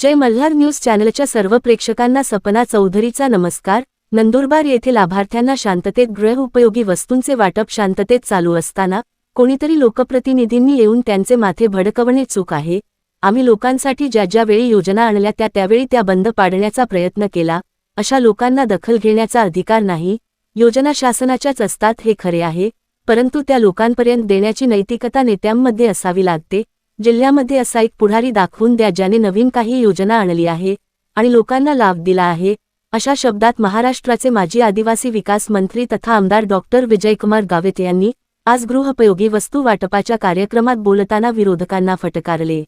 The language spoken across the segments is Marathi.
जय मल्हार न्यूज चॅनलच्या सर्व प्रेक्षकांना सपना चौधरीचा नमस्कार. नंदुरबार येथे लाभार्थ्यांना शांततेत गृह उपयोगी वस्तूंचे वाटप शांततेत चालू असताना कोणीतरी लोकप्रतिनिधींनी येऊन त्यांचे माथे भडकवणे चूक आहे. आम्ही लोकांसाठी ज्या ज्या वेळी योजना आणल्या त्या त्यावेळी त्या बंद पाडण्याचा प्रयत्न केला अशा लोकांना दखल घेण्याचा अधिकार नाही. योजना शासनाच्याच असतात हे खरे आहे परंतु त्या लोकांपर्यंत देण्याची नैतिकता नेत्यांमध्ये असावी लागते. जिल्ह्यामध्ये असा एक पुढारी दाखवून द्या ज्याने नवीन काही योजना आणली आहे आणि लोकांना लाभ दिला आहे अशा शब्दात महाराष्ट्राचे माजी आदिवासी विकास मंत्री तथा आमदार डॉक्टर विजयकुमार गावित यांनी आज गृहपयोगी वस्तू वाटपाच्या कार्यक्रमात बोलताना विरोधकांना फटकारले.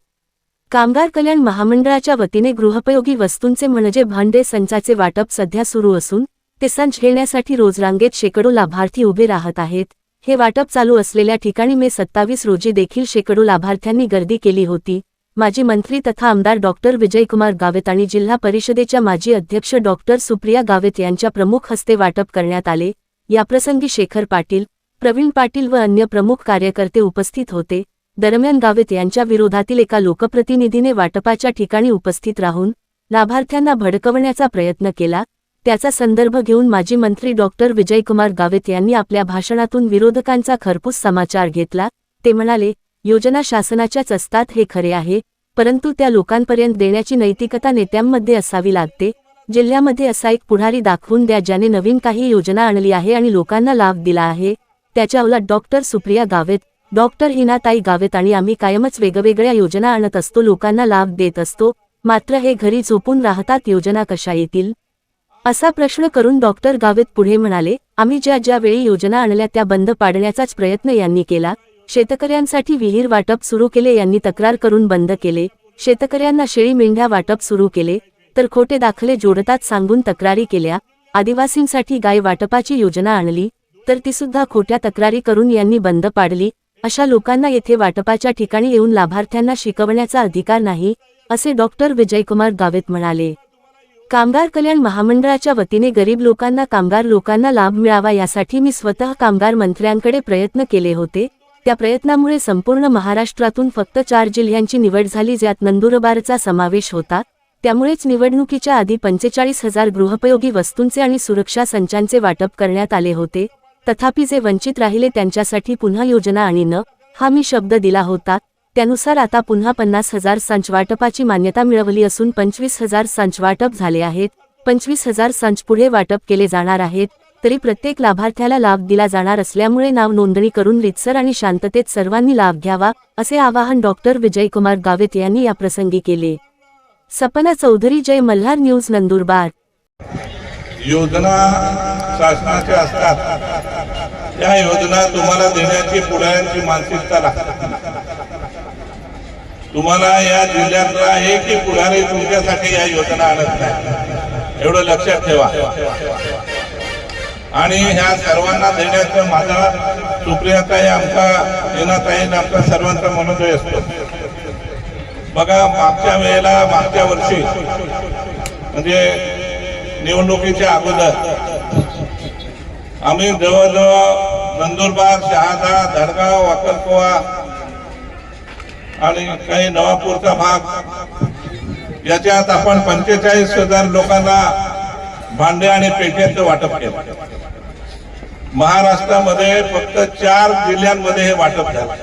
कामगार कल्याण महामंडळाच्या वतीने गृहपयोगी वस्तूंचे म्हणजे भांडे संचाचे वाटप सध्या सुरू असून ते संच घेण्यासाठी रोज रांगेत शेकडो लाभार्थी उभे राहत आहेत. हे वाटप चालू असलेल्या ठिकाणी मे सत्तावीस रोजी देखील शेकडो लाभार्थ्यांनी गर्दी केली होती. माजी मंत्री तथा आमदार डॉक्टर विजयकुमार गावित आणि जिल्हा परिषदेच्या माजी अध्यक्ष डॉक्टर सुप्रिया गावित यांच्या प्रमुख हस्ते वाटप करण्यात आले. याप्रसंगी शेखर पाटील प्रवीण पाटील व अन्य प्रमुख कार्यकर्ते उपस्थित होते. दरम्यान गावित यांच्या विरोधातील एका लोकप्रतिनिधीने वाटपाच्या ठिकाणी उपस्थित राहून लाभार्थ्यांना भडकवण्याचा प्रयत्न केला. त्याचा संदर्भ घेऊन माजी मंत्री डॉक्टर विजयकुमार गावित यांनी आपल्या भाषणातून विरोधकांचा खरपूस समाचार घेतला. ते म्हणाले योजना शासनाच्याच असतात हे खरे आहे परंतु त्या लोकांपर्यंत देण्याची नैतिकता नेत्यांमध्ये असावी लागते. जिल्ह्यामध्ये असा एक पुढारी दाखवून द्या ज्याने नवीन काही योजना आणली आहे आणि लोकांना लाभ दिला आहे. त्याच्या उलट डॉक्टर सुप्रिया गावेत डॉक्टर हिनाताई गावेत आणि आम्ही कायमच वेगवेगळ्या योजना आणत असतो लोकांना लाभ देत असतो. मात्र हे घरी झोपून राहतात योजना कशा येतील? असा प्रश्न करून डॉक्टर गावित पुढे म्हणाले आम्ही ज्या ज्या वेळी योजना आणल्या त्या बंद पाडण्याचाच प्रयत्न यांनी केला. शेतकऱ्यांसाठी विहीर वाटप सुरू केले यांनी तक्रार करून बंद केले. शेतकऱ्यांना शेळी मेंढ्या वाटप सुरू केले तर खोटे दाखले जोडतात सांगून तक्रारी केल्या. आदिवासींसाठी गाय वाटपाची योजना आणली तर ती सुद्धा खोट्या तक्रारी करून यांनी बंद पाडली. अशा लोकांना येथे वाटपाच्या ठिकाणी येऊन लाभार्थ्यांना शिकवण्याचा अधिकार नाही असे डॉक्टर विजयकुमार गावित म्हणाले. कामगार कल्याण महामंडळाच्या वतीने गरीब लोकांना कामगार लोकांना लाभ मिळावा यासाठी मी स्वतः कामगार मंत्र्यांकडे प्रयत्न केले होते. त्या प्रयत्नामुळे संपूर्ण महाराष्ट्रातून फक्त चार जिल्ह्यांची निवड झाली ज्यात नंदुरबारचा समावेश होता. त्यामुळेच निवडणुकीच्या आधी पंचेचाळीस हजार गृहोपयोगी वस्तूंचे आणि सुरक्षा संचांचे वाटप करण्यात आले होते. तथापि जे वंचित राहिले त्यांच्यासाठी पुन्हा योजना आणि न हा मी शब्द दिला होता. त्यानुसार आता पुन्हा पन्नास हजार संच वाटपाची मान्यता मिळवली असून पंचवीस हजार संच वाटप झाले आहेत पंचवीस हजार संच पुढे वाटप केले जाणार आहेत तरी प्रत्येक लाभार्थ्याला लाभ दिला जाणार असल्यामुळे नाव नोंदणी करून रितसर आणि शांततेत सर्वांनी लाभ घ्यावा असे आवाहन डॉक्टर विजयकुमार गावित यांनी याप्रसंगी केले. सपना चौधरी जय मल्हार न्यूज नंदुरबार. योजना शासनाच्या असतात. त्या योजना तुम्हाला देण्याची पुढाऱ्यांची मानसिकता लागते. तुम्हाला या जिल्ह्यातला की पुढारी तुमच्यासाठी या योजना आणत नाही. एवढं लक्षात ठेवा. आणि ह्या सर्वांना देण्याचं माझा सुप्रियाताई आमचा येनाताई आमचा सर्वांचा मनोदय असतो. बघा मागच्या वेळेला मागच्या वर्षी म्हणजे निवडणुकीच्या अगोदर आम्ही जवळजवळ नंदुरबार शहादा धडगाव वाकरकोवा आणि काही नवापूरचा भाग. याच्यात आपण पंचेचाळीस हजार लोकांना भांडे आणि पेट्यांचं वाटप केलं. महाराष्ट्रामध्ये फक्त चार जिल्ह्यांमध्ये हे वाटप झालं.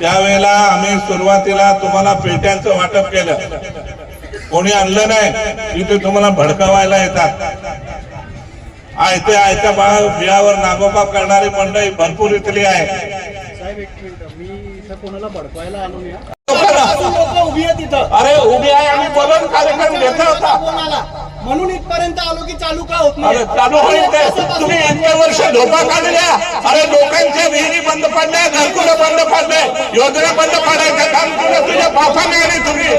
त्यावेळेला आम्ही सुरुवातीला तुम्हाला पेट्यांचं वाटप केलं. कोणी आणलं नाही इथे तुम्हाला भडकावायला येतात. आयते आयत्या बाळा बिळावर नागोबा करणारी मंडळी भरपूर इथली आहे. कोणाला भडकवायला आलो या उभी आहे तिथं अरे उभी आहे आम्ही बोलून कार्यक्रम घेतला होता. म्हणून इथपर्यंत आलो की चालू का होत नाही? चालू होईल तुम्ही इतके वर्ष धोका काढल्या. अरे लोकांच्या विहिरी बंद पडल्या घरकुल बंद पडले योजना बंद पाडायचं काम तुझ्या बापाने आले तुम्ही.